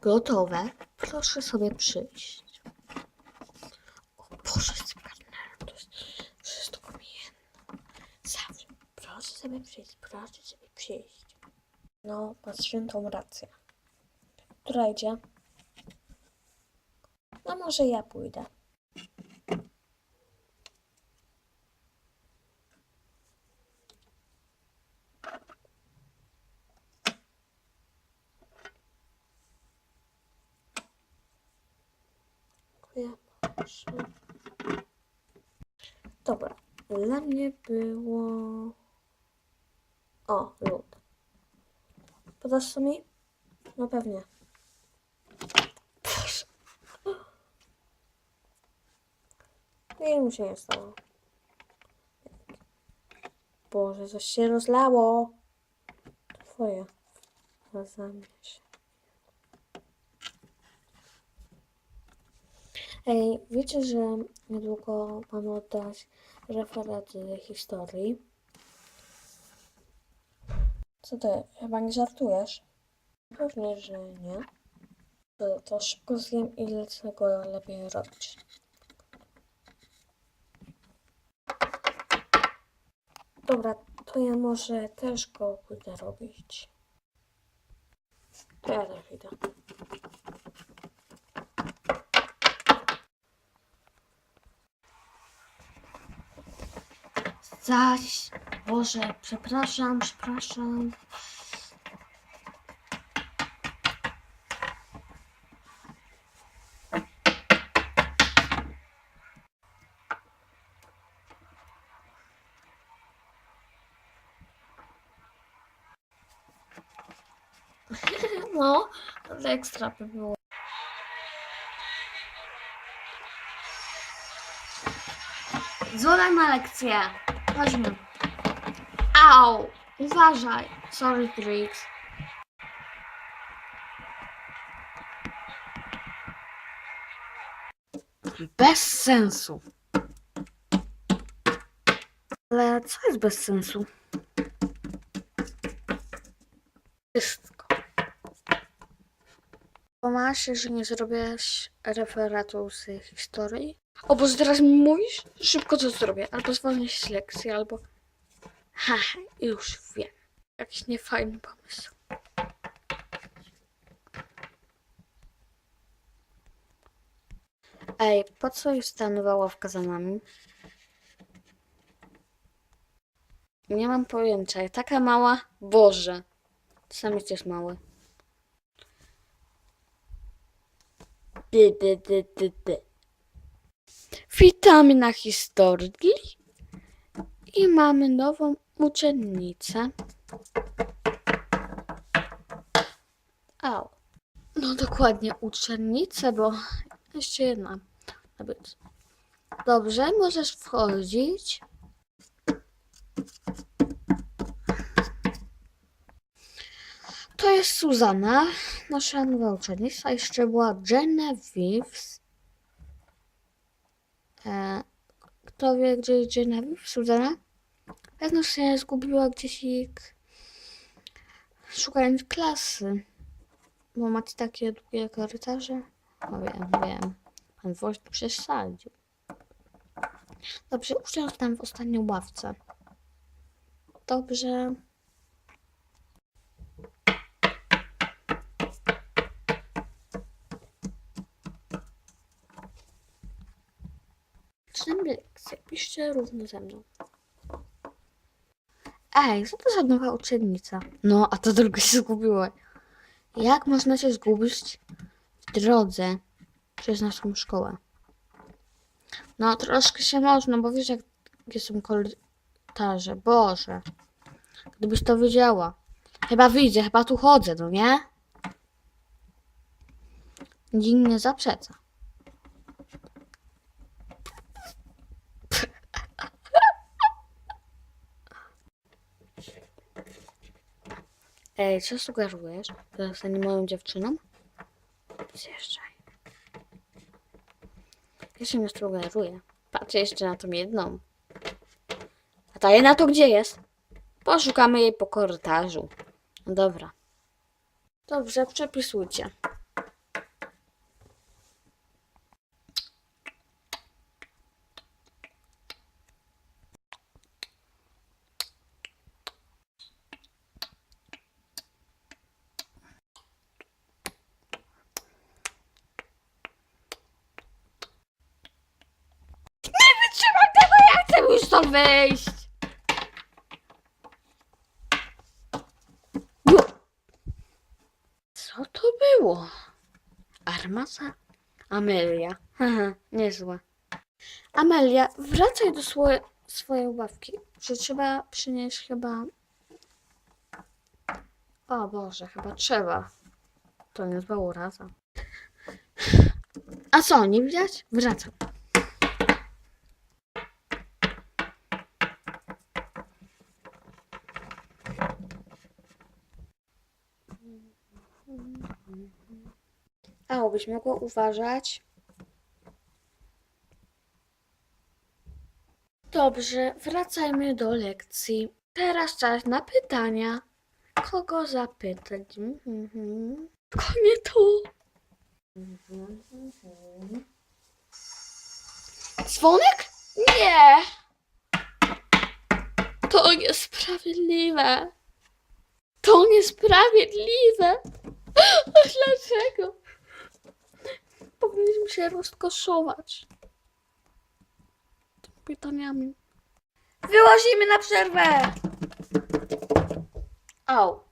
Gotowe. Proszę sobie przyjść. O Boże. To jest. Zawsze. Proszę sobie przyjść. Proszę sobie przyjść. No, masz świętą rację. Która idzie? No może ja pójdę. Proszę. Dobra, dla mnie było... O, lód. Podasz to mi? No pewnie. Boże. I mu się nie stało. Boże, coś się rozlało. Twoje. Rozlamie Ej, wiecie, że niedługo mamy oddać referat historii? Co ty, chyba nie żartujesz? Pewnie, że nie. To, to szybko zjem i lecę go lepiej robić. Dobra, to ja może też go pójdę robić. To ja. Zaś, Boże, przepraszam, przepraszam. No, to ekstra by było. Złodaj ma lekcję. Chodźmy. Au! Uważaj. Sorry, Trix. Bez sensu. Ale co jest bez sensu? Wszystko. Się, że nie zrobiłaś referatu z historii? O Boże, teraz mi mówisz? Szybko co zrobię. Albo zwolnię się z lekcji, albo... Ha, już wiem. Jakiś niefajny pomysł. Ej, po co jest ta nowa ławka za? Nie mam pojęcia. Taka mała? Boże. Sam jesteś mały. Dy, dy, dy, dy, dy. Witamy na historii. I mamy nową uczennicę. Au. No dokładnie uczennicę, bo jeszcze jedna być. Dobrze, możesz wchodzić. To jest Suzana, nasza nowa uczennica. Jeszcze była Genevieve. E, kto wie, gdzie jest Genevieve? Suzana? Pewno się zgubiła gdzieś i szukając klasy. Bo macie takie długie korytarze? No wiem, wiem. Pan Woź tu przesadził. Dobrze, usiądź tam w ostatniej ławce. Dobrze. Zaczynamy lekcję. Piszcie równo ze mną. Ej, co to za nowa uczennica? No, a to druga się zgubiła. Jak można się zgubić w drodze przez naszą szkołę? No, troszkę się można, bo wiesz, jak, jakie są korytarze. Boże. Gdybyś to wiedziała. Chyba widzę, chyba tu chodzę, no nie? Nikt nie zaprzeca. Ej, co sugerujesz? Zostanie moją dziewczyną? Zjeżdżaj. Ja się nie sugeruję. Patrzę jeszcze na tą jedną. A ta jedna to gdzie jest? Poszukamy jej po korytarzu. No dobra. Dobrze, przepisujcie. Stąd wyjść! Co to było? Armasa? Amelia. Haha, niezła. Amelia, wracaj do swoje, swojej ławki. Że trzeba przynieść chyba... O Boże, chyba trzeba. To nie zła uraza. A co, nie widać? Wracam. A, byś mogła uważać. Dobrze, wracajmy do lekcji. Teraz czas na pytania. Kogo zapytać? Mhm. Tylko nie tu. Dzwonek? Nie! To niesprawiedliwe. To niesprawiedliwe. Dlaczego? Powinniśmy się rozkoszować. Tymi pytaniami. Wyłazimy na przerwę! Au.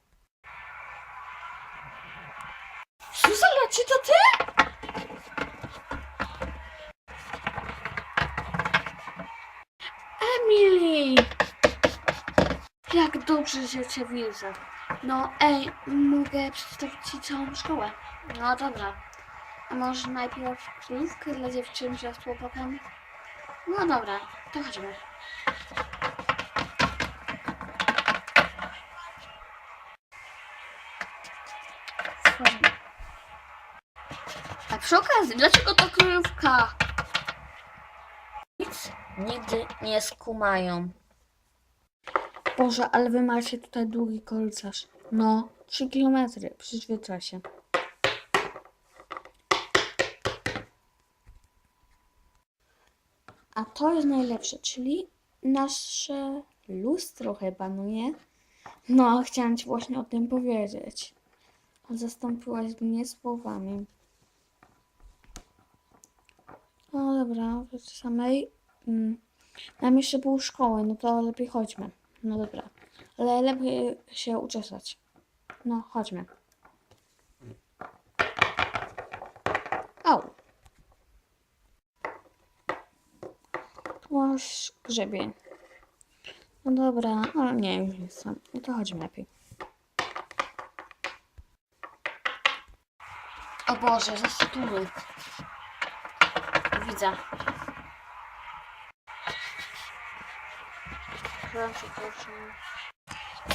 Zuzana, czy to ty? Emily! Jak dobrze, że cię widzę. No, ej, mogę przedstawić ci całą szkołę. No dobra. A może najpierw krówkę dla dziewczyn wraz z chłopakami? No dobra, to chodźmy. Wchodzimy. A przy okazji, dlaczego to krówka? Nic nigdy nie skumają. Boże, ale wy macie tutaj długi korytarz. No, 3 kilometry, przyzwyczaj się. To jest najlepsze, czyli nasze lustro chyba, no nie? No, chciałam ci właśnie o tym powiedzieć. Zastąpiłaś mnie słowami. No dobra, do samej. Mm. Mam jeszcze pół szkoły, no to lepiej chodźmy. No dobra. Ale lepiej się uczesać. No, chodźmy. Au. Masz grzebień. No dobra, ale nie, już nie chcę. No to chodźmy lepiej. O Boże, zasypuły. Widzę. Proszę, proszę.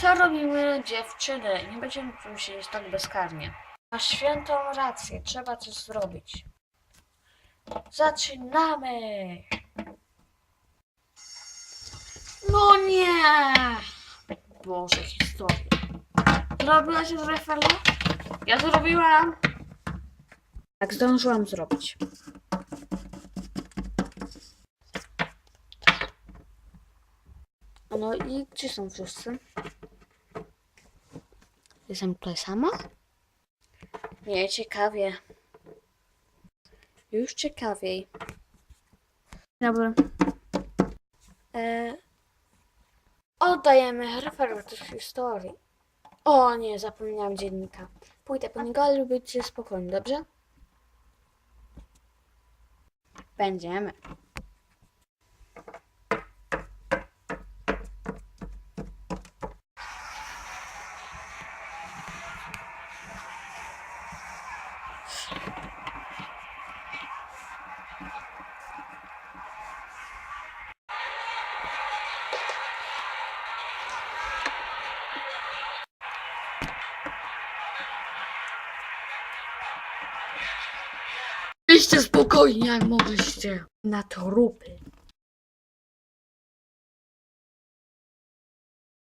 Co robimy dziewczyny? Nie będziemy tu siedzieć tak bezkarnie. Masz świętą rację, trzeba coś zrobić. Zaczynamy! No nie! Boże, historia. Zrobiłaś już referę? Ja zrobiłam. Tak, zdążyłam zrobić. No i gdzie są wszyscy? Jestem tutaj sama? Nie, ciekawie. Już ciekawiej. Dobra. E, oddajemy referat historii. O nie, zapomniałam dziennika. Pójdę po niego, ale będziecie spokojni, dobrze? Będziemy. Byliście spokojni, jak mogliście. Na trupy.